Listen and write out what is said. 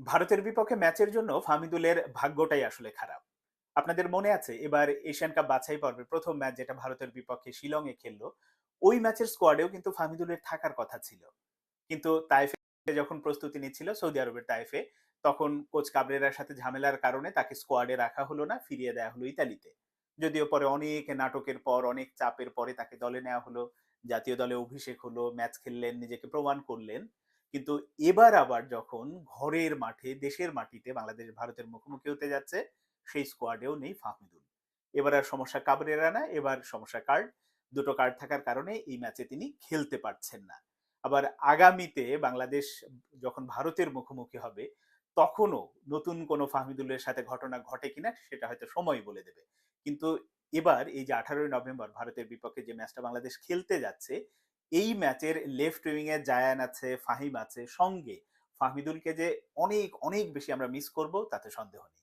ভারতের বিপক্ষে ম্যাচের জন্য ফাহমিদুলের ভাগ্যটাই আসলে খারাপ। আপনাদের মনে আছে, এবার এশিয়ান কাপ বাছাই পর্বে প্রথম ম্যাচ যেটা ভারতের বিপক্ষে শিলংয়ে খেললো, ওই ম্যাচের স্কোয়াডেও কিন্তু ফাহমিদুলের থাকার কথা ছিল। কিন্তু তাইফে যখন প্রস্তুতি নিচ্ছিল সৌদি আরবের তাইফে, তখন কোচ কাবরেরার সাথে ঝামেলার কারণে তাকে স্কোয়াডে রাখা হলো না, ফিরিয়ে দেওয়া হলো ইতালিতে। যদিও পরে অনেক নাটকের পর, অনেক চাপের পরে তাকে দলে নেওয়া হলো। জাতীয় দলে অভিষেক হলো, ম্যাচ খেললেন, নিজেকে প্রমাণ করলেন। কিন্তু এবার আবার যখন ঘরের মাঠে, দেশের মাটিতে বাংলাদেশ ভারতের মুখোমুখি হতে যাচ্ছে, সেই স্কোয়াডেও নেই ফাহমিদুল। এবার আর সমস্যা কাবরেরা না, এবার সমস্যা কার্ড। দুটো কার্ড থাকার কারণে এই ম্যাচে তিনি খেলতে পারছেন না। আবার আগামীতে বাংলাদেশ যখন ভারতের মুখোমুখি হবে, তখনও নতুন কোনো ফাহমিদুলের সাথে ঘটনা ঘটে কিনা সেটা হয়তো সময় বলে দেবে। কিন্তু এবার এই যে আঠারোই নভেম্বর ভারতের বিপক্ষে যে ম্যাচটা বাংলাদেশ খেলতে যাচ্ছে এই ম্যাচের লেফট উইং এ জায়ান আছে, ফাহিম আছে, সঙ্গে ফাহমিদুলকে যে অনেক অনেক বেশি আমরা মিস করব, তাতে সন্দেহ নেই।